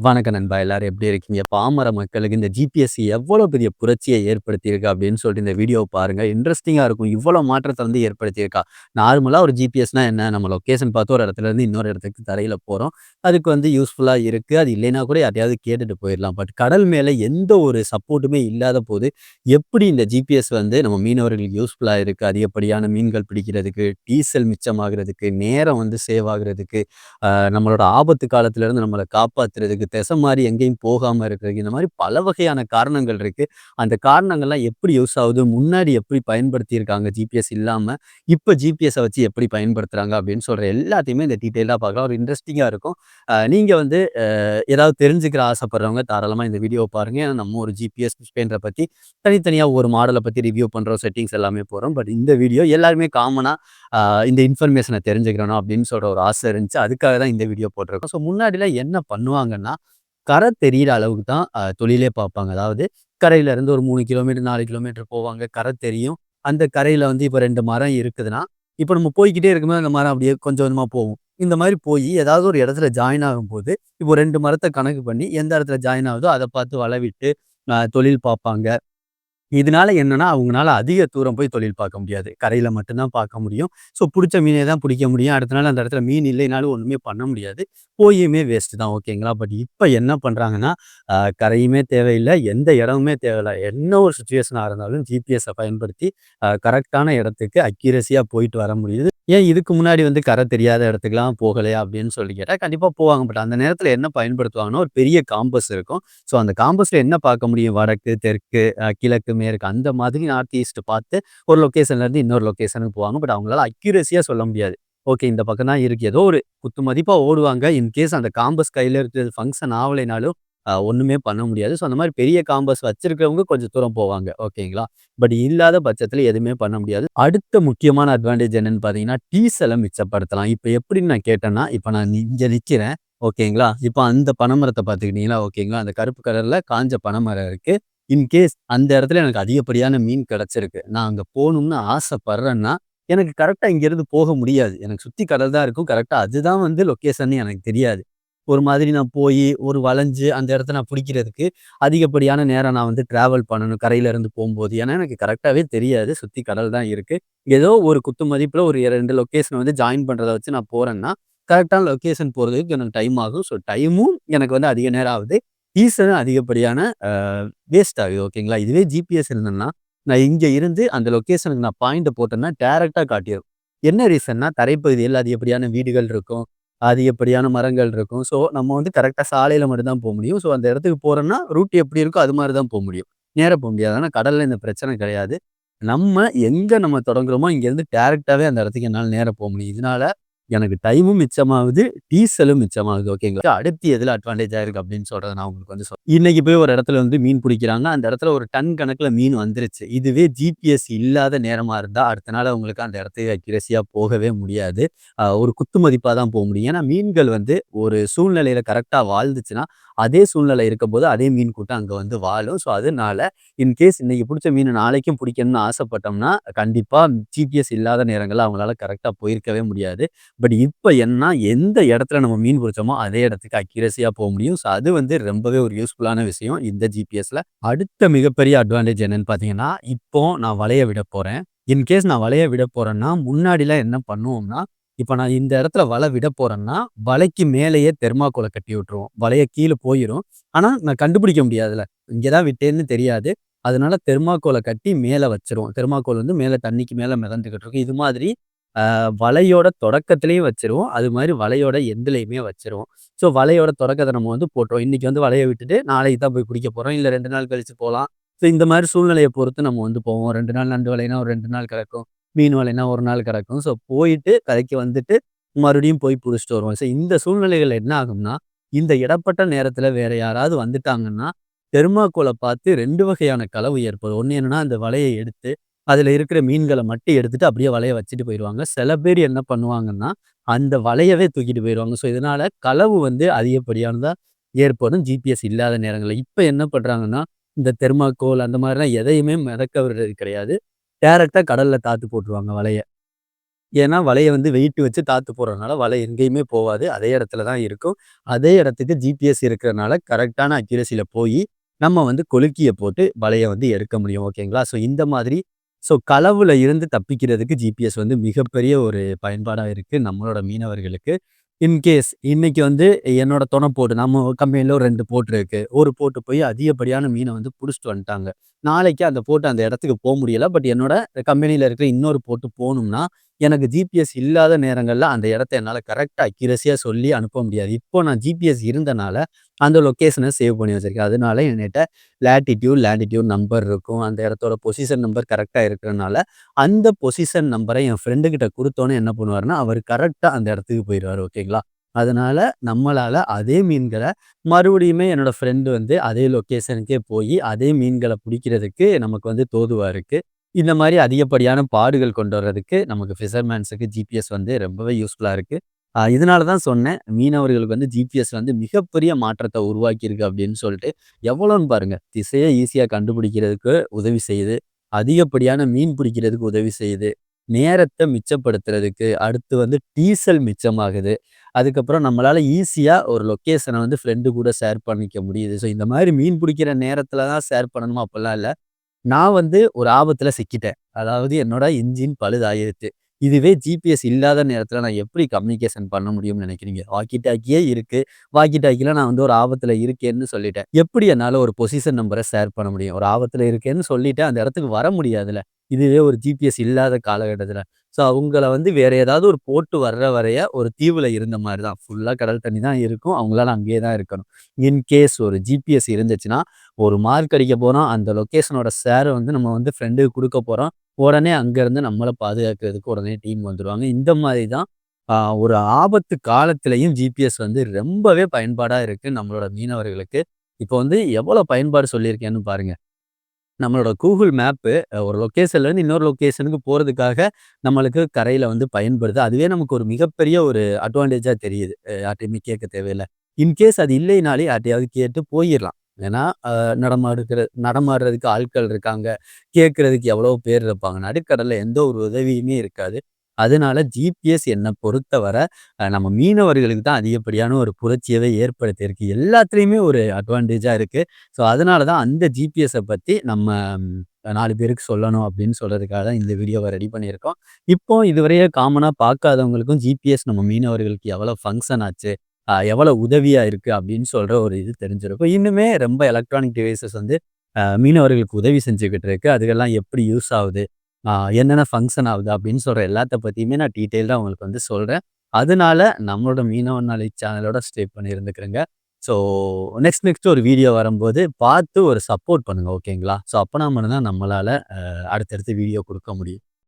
வணக்கம் நண்பா எல்லாரும் எப்படி இருக்கீங்க? பாமர மக்களுக்கு இந்த ஜிபிஎஸ்சி எவ்வளோ பெரிய புரட்சியை ஏற்படுத்தியிருக்கு அப்படின்னு சொல்லிட்டு இந்த வீடியோ பாருங்க. இன்ட்ரெஸ்டிங்காக இருக்கும். இவ்வளோ மாற்றத்தை வந்து ஏற்படுத்தியிருக்கா. நார்மலாக ஒரு ஜிபிஎஸ்னா என்ன? நம்ம லொக்கேஷன் பார்த்து ஒரு இடத்துல இருந்து இன்னொரு இடத்துக்கு தரையில் போகிறோம் அதுக்கு வந்து யூஸ்ஃபுல்லாக இருக்கு. அது இல்லைன்னா கூட யாரையாவது கேட்டுட்டு போயிடலாம் பட் கடல் மேலே எந்த ஒரு சப்போர்ட்டுமே இல்லாத போது, எப்படி இந்த ஜிபிஎஸ் வந்து நம்ம மீனவர்களுக்கு யூஸ்ஃபுல்லாக இருக்கு? அதிகப்படியான மீன்கள் பிடிக்கிறதுக்கு, டீசல் மிச்சமாகிறதுக்கு நேரம் வந்து சேவ் ஆகுறதுக்கு, நம்மளோட ஆபத்து காலத்துலேருந்து நம்மளை காப்பாற்றுறதுக்கு திசை மாதிரி எங்கேயும் போகாமல் இருக்கிறதுக்கு, இந்த மாதிரி பல வகையான காரணங்கள் இருக்குது அந்த காரணங்கள்லாம் எப்படி யூஸ் ஆகுது? முன்னாடி எப்படி பயன்படுத்தியிருக்காங்க ஜிபிஎஸ் இல்லாமல் இப்போ ஜிபிஎஸை வச்சு எப்படி பயன்படுத்துகிறாங்க அப்படின்னு சொல்கிற எல்லாத்தையுமே இந்த டீட்டெயிலாக பார்க்கலாம். ஒரு இன்ட்ரெஸ்டிங்காக இருக்கும். நீங்கள் வந்து ஏதாவது தெரிஞ்சுக்கிற ஆசைப்படுறவங்க தாராளமாக இந்த வீடியோவை பாருங்கள் ஏன்னா நம்ம ஒரு ஜிபிஎஸ் ஸ்பெண்டர பற்றி தனித்தனியாக ஒரு மாடலை பற்றி ரிவ்யூ பண்ணுறோம் செட்டிங்ஸ் எல்லாமே போகிறோம் பட் இந்த வீடியோ எல்லாருமே காமனாக இந்த இன்ஃபர்மேஷனை தெரிஞ்சுக்கிறணும் அப்படின்னு சொல்கிற ஒரு ஆசை இருந்துச்சு. அதுக்காக தான் இந்த வீடியோ போட்டிருக்கோம். ஸோ முன்னாடிலாம் என்ன பண்ணுவாங்கன்னா, கரை தெரியிற அளவுக்கு தான் தொழிலே பார்ப்பாங்க. அதாவது கரையில இருந்து ஒரு மூணு கிலோமீட்டர், நாலு கிலோமீட்டர் போவாங்க. கரை தெரியும். அந்த கரையில வந்து இப்போ ரெண்டு மரம் இருக்குதுன்னா, இப்போ நம்ம போய்க்கிட்டே இருக்கும்போது அந்த மரம் அப்படியே கொஞ்சம் கொஞ்சமாக போகும். இந்த மாதிரி போய் ஏதாவது ஒரு இடத்துல ஜாயின் ஆகும்போது, இப்போ ரெண்டு மரத்தை கணக்கு பண்ணி எந்த இடத்துல ஜாயின் ஆகுதோ அதை பார்த்து வளவிட்டு தொழில் பார்ப்பாங்க. இதனால என்னன்னா, அவங்களால அதிக தூரம் போய் தொழில் பார்க்க முடியாது. கரையில மட்டும்தான் பார்க்க முடியும். ஸோ பிடிச்ச மீனே தான் பிடிக்க முடியும். அடுத்த நாள் அந்த இடத்துல மீன் இல்லைனாலும் ஒன்றுமே பண்ண முடியாது. போயுமே வேஸ்ட் தான் ஓகேங்களா? பட் இப்போ என்ன பண்ணுறாங்கன்னா கரையுமே தேவையில்லை எந்த இடமுமே தேவையில்லை என்ன ஒரு சுச்சுவேஷனாக இருந்தாலும் ஜிபிஎஸை பயன்படுத்தி கரெக்டான இடத்துக்கு அக்யூரஸியாக போயிட்டு வர முடியுது. ஏன் இதுக்கு முன்னாடி வந்து கரை தெரியாத இடத்துக்குலாம் போகலையா? அப்படின்னு சொல்லி கேட்டால் கண்டிப்பாக போவாங்க. பட் அந்த நேரத்தில் என்ன பயன்படுத்துவாங்கன்னா, ஒரு பெரிய காம்பஸ் இருக்கும். ஸோ அந்த காம்பஸில் என்ன பார்க்க முடியும்? வடக்கு, தெற்கு, கிழக்கு, மேற்கு அந்த மாதிரி நார்த் ஈஸ்ட் பார்த்து ஒரு லொக்கேஷன்லேருந்து இன்னொரு லொக்கேஷனுக்கு போவாங்க. பட் அவங்களால அக்யூரஸியாக சொல்ல முடியாது. ஓகே இந்த பக்கம் தான் இருக்கு. ஏதோ ஒரு குத்து மதிப்பாக ஓடுவாங்க. இன்கேஸ் அந்த காம்பஸ் கையில் இருக்கிறது ஃபங்க்ஷன் ஆகலைனாலும் ஒன்றுமே பண்ண முடியாது. ஸோ அந்த மாதிரி பெரிய காம்பஸ் வச்சிருக்கிறவங்க கொஞ்சம் தூரம் போவாங்க. ஓகேங்களா? பட் இல்லாத பட்சத்தில் எதுவுமே பண்ண முடியாது. அடுத்த முக்கியமான அட்வான்டேஜ் என்னன்னு பார்த்தீங்கன்னா, டீசலை மிச்சப்படுத்தலாம். இப்போ எப்படின்னு நான் கேட்டேன்னா, இப்போ நான் இங்கே நிற்கிறேன் ஓகேங்களா? இப்போ அந்த பனைமரத்தை பார்த்துக்கிட்டீங்களா? ஓகேங்களா? அந்த கருப்பு கலரில் காஞ்ச பனைமரம் இருக்குது இன்கேஸ் அந்த இடத்துல எனக்கு அதிகப்படியான மீன் கிடச்சிருக்கு நான் அங்கே போகணும்னு ஆசைப்படுறேன்னா, எனக்கு கரெக்டாக இங்கேருந்து போக முடியாது. எனக்கு சுற்றி கடல் தான் இருக்கும். கரெக்டாக அதுதான் வந்து லொகேஷன்னு எனக்கு தெரியாது. ஒரு மாதிரி நான் போய் ஒரு வளைஞ்சு அந்த இடத்த நான் பிடிக்கிறதுக்கு அதிகப்படியான நேரம் நான் வந்து டிராவல் பண்ணணும். கரையில இருந்து போகும்போது ஏன்னா எனக்கு கரெக்டாகவே தெரியாது. சுத்தி கடல் தான் இருக்கு. ஏதோ ஒரு குத்து மதிப்புல ஒரு ரெண்டு லொக்கேஷன் வந்து ஜாயின் பண்றத வச்சு நான் போறேன்னா, கரெக்டான லொக்கேஷன் போறதுக்கு எனக்கு டைம் ஆகும். ஸோ டைமும் எனக்கு வந்து அதிக நேரம் ஆகுது. ஈஸியாக அதிகப்படியான வேஸ்ட் ஆகுது. ஓகேங்களா? இதுவே ஜிபிஎஸ் இருந்தேன்னா நான் இங்கே இருந்து அந்த லொக்கேஷனுக்கு நான் பாயிண்ட்டை போட்டேன்னா, டேரெக்டாக காட்டிடும் என்ன ரீசன்னா, தரைப்பகுதியில் அதிகப்படியான வீடுகள் இருக்கும். அதிகப்படியான மரங்கள் இருக்கும். ஸோ நம்ம வந்து கரெக்டாக சாலையில் மட்டும்தான் போக முடியும். ஸோ அந்த இடத்துக்கு போகிறோன்னா ரூட் எப்படி இருக்கோ அது மாதிரி தான் போக முடியும். நேராக போக முடியாது. ஆனால் கடலில் இந்த பிரச்சனை கிடையாது. நம்ம எங்கே நம்ம தொடங்குறோமோ, இங்கேருந்து டேரெக்டாகவே அந்த இடத்துக்கு என்னால் நேராக போக முடியும். இதனால எனக்கு டைமும் மிச்சமாகுது. டீசலும் மிச்சமாகுது. ஓகேங்களா? அடுத்து எதுல அட்வான்டேஜ் இருக்கு அப்படின்னு சொல்கிறத நான் உங்களுக்கு வந்து சொல்றேன். இன்னைக்கு போய் ஒரு இடத்துல வந்து மீன் பிடிக்கிறாங்க. அந்த இடத்துல ஒரு டன் கணக்குல மீன் வந்துருச்சு. இதுவே ஜிபிஎஸ் இல்லாத நேரமா இருந்தா, அடுத்த நாள் உங்களுக்கு அந்த இடத்துக்கு அக்யூரஸியா போகவே முடியாது. ஒரு குத்து மதிப்பா தான் போக முடியும். ஏன்னா மீன்கள் வந்து ஒரு சூழ்நிலையில கரெக்டாக வாழ்ந்துச்சுன்னா, அதே சூழ்நிலை இருக்கும்போது அதே மீன் கூட்டம் அங்கே வந்து வாழும். ஸோ அதனால இன்கேஸ் இன்னைக்கு பிடிச்ச மீன் நாளைக்கும் பிடிக்கணும்னு ஆசைப்பட்டோம்னா, கண்டிப்பாக ஜிபிஎஸ் இல்லாத நேரங்களில் அவங்களால கரெக்டாக போயிருக்கவே முடியாது. பட் இப்போ என்ன எந்த இடத்துல நம்ம மீன் பிடிச்சோமோ, அதே இடத்துக்கு அக்யூரஸியாக போக முடியும். ஸோ அது வந்து ரொம்பவே ஒரு யூஸ்ஃபுல்லான விஷயம் இந்த ஜிபிஎஸ்ல. அடுத்த மிகப்பெரிய அட்வான்டேஜ் என்னன்னு பார்த்தீங்கன்னா, இப்போ நான் வலைய விட போகிறேன் இன்கேஸ் நான் வலைய விட போகிறேன்னா முன்னாடிலாம் என்ன பண்ணுவோம்னா, இப்போ நான் இந்த இடத்துல வலை விட போறேன்னா, வலைக்கு மேலேயே தெர்மாக்கோலை கட்டி விட்டுருவோம். வலையை கீழே போயிடும் ஆனால் நான் கண்டுபிடிக்க முடியாதுல்ல. இங்கே தான் விட்டேன்னு தெரியாது. அதனால தெர்மாக்கோலை கட்டி மேலே வச்சுருவோம். தெர்மாக்கோல் வந்து மேலே தண்ணிக்கு மேலே மிதந்துக்கிட்டு இருக்கும். இது மாதிரி வலையோட தொடக்கத்துலேயும் வச்சிருவோம் அது மாதிரி வலையோட எந்திலையுமே வச்சுருவோம். ஸோ வலையோட தொடக்கத்தை நம்ம வந்து போட்டுருவோம். இன்றைக்கி வந்து வலையை விட்டுட்டு, நாளைக்கு தான் போய் குடிக்க போகிறோம் இல்லை ரெண்டு நாள் கழிச்சு போகலாம் ஸோ இந்த மாதிரி சூழ்நிலையை பொறுத்து நம்ம வந்து போவோம். ரெண்டு நாள் நண்டு வலைனா ஒரு ரெண்டு நாள் கிடக்கும். மீன் வலைனா ஒரு நாள் கிடக்கும். ஸோ போயிட்டு கரைக்கு வந்துட்டு, மறுபடியும் போய் பிடிச்சிட்டு வருவோம். ஸோ இந்த சூழ்நிலைகள் என்ன ஆகும்னா, இந்த இடப்பட்ட நேரத்தில் வேற யாராவது வந்துட்டாங்கன்னா, தெர்மாக்கோல பார்த்து ரெண்டு வகையான கலவு ஏற்படும். ஒன்று என்னன்னா, அந்த வலையை எடுத்து, அதில் இருக்கிற மீன்களை மட்டும் எடுத்துட்டு அப்படியே வலையை வச்சுட்டு போயிடுவாங்க சில பேர் என்ன பண்ணுவாங்கன்னா, அந்த வலையவே தூக்கிட்டு போயிடுவாங்க ஸோ இதனால களவு வந்து அதிகப்படியானதா ஏற்படும் ஜிபிஎஸ் இல்லாத நேரங்களில் இப்போ என்ன பண்ணுறாங்கன்னா இந்த தெர்மாக்கோல் அந்த மாதிரிலாம் எதையுமே மிதக்க விடுறது கிடையாது. டேரெக்டாக கடலில் தாத்து போட்டுருவாங்க வலையை ஏன்னா வலையை வந்து வெயிட் வச்சு தாத்து போடுறதுனால வலை எங்கேயுமே போகாது அதே இடத்துல தான் இருக்கும். அதே இடத்துக்கு ஜிபிஎஸ் இருக்கிறனால கரெக்டான அக்யூரஸியில் போய் நம்ம வந்து கொலுக்கியை போட்டு வலையை வந்து எடுக்க முடியும். ஓகேங்களா? ஸோ இந்த மாதிரி ஸோ களவுல இருந்து தப்பிக்கிறதுக்கு ஜிபிஎஸ் வந்து மிகப்பெரிய ஒரு பயன்பாடாக இருக்குது நம்மளோட மீனவர்களுக்கு. இன்கேஸ் இன்னைக்கு வந்து என்னோட துணை போட்டு நம்ம கம்பெனியில் ஒரு ரெண்டு போட்டு இருக்கு. ஒரு போட்டு போய் அதிகப்படியான மீனை வந்து பிடிச்சிட்டு வந்துட்டாங்க. நாளைக்கு அந்த போட்டு அந்த இடத்துக்கு போக முடியல. பட் என்னோட கம்பெனியில் இருக்கிற இன்னொரு போட்டு போகணும்னா எனக்கு ஜிபிஎஸ் இல்லாத நேரங்களில் அந்த இடத்த என்னால் கரெக்டாக அக்யூரஸியாக சொல்லி அனுப்ப முடியாது. இப்போ நான் ஜிபிஎஸ் இருந்தனால, அந்த லொக்கேஷனை சேவ் பண்ணி வச்சுருக்கேன் அதனால என்கிட்ட லேட்டிடியூட் லேண்டிடியூட் நம்பர் இருக்கும். அந்த இடத்தோட பொசிஷன் நம்பர் கரெக்டாக இருக்கிறனால, அந்த பொசிஷன் நம்பரை என் ஃப்ரெண்டுக்கிட்ட கொடுத்தோன்னே என்ன பண்ணுவார்னா அவர் கரெக்டாக அந்த இடத்துக்கு போயிடுவார் ஓகேங்களா? அதனால நம்மளால் அதே மீன்களை மறுபடியுமே என்னோடய ஃப்ரெண்டு வந்து அதே லொக்கேஷனுக்கே போய் அதே மீன்களை பிடிக்கிறதுக்கு நமக்கு வந்து தோதுவாக இருக்குது இந்த மாதிரி அதிகப்படியான பாடுகள் கொண்டு வர்றதுக்கு நமக்கு ஃபிஷர்மேன்ஸுக்கு ஜிபிஎஸ் வந்து ரொம்பவே யூஸ்ஃபுல்லாக இருக்குது இதனால தான் சொன்னேன். மீனவர்களுக்கு வந்து ஜிபிஎஸ் வந்து மிகப்பெரிய மாற்றத்தை உருவாக்கியிருக்கு அப்படின்னு சொல்லிட்டு எவ்வளோன்னு பாருங்கள் திசையை ஈஸியாக கண்டுபிடிக்கிறதுக்கு உதவி செய்யுது. அதிகப்படியான மீன் பிடிக்கிறதுக்கு உதவி செய்யுது. நேரத்தை மிச்சப்படுத்துறதுக்கு, அடுத்து வந்து டீசல் மிச்சமாகுது. அதுக்கப்புறம் நம்மளால் ஈஸியாக ஒரு லொக்கேஷனை வந்து ஃப்ரெண்டு கூட ஷேர் பண்ணிக்க முடியுது. ஸோ இந்த மாதிரி மீன் பிடிக்கிற நேரத்தில் தான் ஷேர் பண்ணணுமா அப்படிலாம் இல்லை நான் வந்து ஒரு ஆபத்துல சிக்கிட்டேன். அதாவது என்னோட இன்ஜின் பழுதாயிருச்சு. இதுவே ஜிபிஎஸ் இல்லாத நேரத்துல நான் எப்படி கம்யூனிகேஷன் பண்ண முடியும்னு நினைக்கிறீங்க வாக்கி டாக்கியே இருக்கு. வாக்கி டாக்கில நான் வந்து ஒரு ஆபத்துல இருக்கேன்னு சொல்லிட்டேன். எப்படி என்னால ஒரு பொசிஷன் நம்பரை ஷேர் பண்ண முடியும்? ஒரு ஆபத்துல இருக்கேன்னு சொல்லிட்டு அந்த இடத்துக்கு வர முடியாதுல்ல. இதுவே ஒரு ஜிபிஎஸ் இல்லாத காலகட்டத்தில் ஸோ அவங்கள வந்து வேற ஏதாவது ஒரு போட்டு வர்ற வரைய ஒரு தீவில் இருந்த மாதிரி தான். ஃபுல்லாக கடல் தண்ணி தான் இருக்கும். அவங்களால அங்கேயே தான் இருக்கணும். இன்கேஸ் ஒரு ஜிபிஎஸ் இருந்துச்சுன்னா, ஒரு மார்க் அடிக்க போகிறோம் அந்த லொக்கேஷனோட சேரை வந்து நம்ம வந்து ஃப்ரெண்டுக்கு கொடுக்க போகிறோம் உடனே அங்கேருந்து நம்மளை பாதுகாக்கிறதுக்கு உடனே டீம் வந்துடுவாங்க இந்த மாதிரி தான் ஒரு ஆபத்து காலத்திலையும் ஜிபிஎஸ் வந்து ரொம்பவே பயன்பாடாக இருக்குது நம்மளோட மீனவர்களுக்கு. இப்போ வந்து எவ்வளோ பயன்பாடு சொல்லியிருக்கேன்னு பாருங்கள் நம்மளோட கூகுள் மேப்பு ஒரு லொக்கேஷன்லேருந்து இன்னொரு லொக்கேஷனுக்கு போகிறதுக்காக நம்மளுக்கு கரையில் வந்து பயன்படுது. அதுவே நமக்கு ஒரு மிகப்பெரிய ஒரு அட்வான்டேஜாக தெரியுது. யார்ட்டையுமே கேட்க தேவையில்ல. இன்கேஸ் அது இல்லைனாலே யார்ட்டையாவது கேட்டு போயிடலாம் ஏன்னா, நடமாடுக்கிற நடமாடுறதுக்கு ஆட்கள் இருக்காங்க. கேட்கறதுக்கு எவ்வளோ பேர் இருப்பாங்க. நடுக்கடலில் எந்த ஒரு உதவியுமே இருக்காது. அதனால ஜிபிஎஸ் என்னை பொறுத்தவரை நம்ம மீனவர்களுக்கு தான் அதிகப்படியான ஒரு புரட்சியவே ஏற்படுத்தியிருக்கு. எல்லாத்துலேயுமே ஒரு அட்வான்டேஜாக இருக்குது ஸோ அதனால தான் அந்த ஜிபிஎஸை பற்றி நம்ம நாலு பேருக்கு சொல்லணும் அப்படின்னு சொல்கிறதுக்காக தான் இந்த வீடியோவை ரெடி பண்ணியிருக்கோம். இப்போ இதுவரையே காமனாக பார்க்காதவங்களுக்கும் ஜிபிஎஸ் நம்ம மீனவர்களுக்கு எவ்வளோ ஃபங்க்ஷன் ஆச்சு, எவ்வளோ உதவியாக இருக்குது அப்படின்னு சொல்கிற ஒரு இது தெரிஞ்சிருக்கும். இன்னுமே ரொம்ப எலக்ட்ரானிக் டிவைசஸ் வந்து மீனவர்களுக்கு உதவி செஞ்சுக்கிட்டு இருக்கு. அதுக்கெல்லாம் எப்படி யூஸ் ஆகுது என்னென்ன ஃபங்க்ஷன் ஆகுது அப்படின்னு சொல்கிற எல்லாத்த பற்றியுமே நான் டீட்டெயிலாக உங்களுக்கு வந்து சொல்கிறேன் அதனால நம்மளோட மீனவ நாளை சேனலோட ஸ்டே பண்ணியிருந்துக்கிறேங்க ஸோ நெக்ஸ்ட் நெக்ஸ்ட் ஒரு வீடியோ வரும்போது பார்த்து ஒரு சப்போர்ட் பண்ணுங்கள் ஓகேங்களா? ஸோ அப்பனா மட்டும்தான் தான் அடுத்தடுத்து வீடியோ கொடுக்க முடியும்.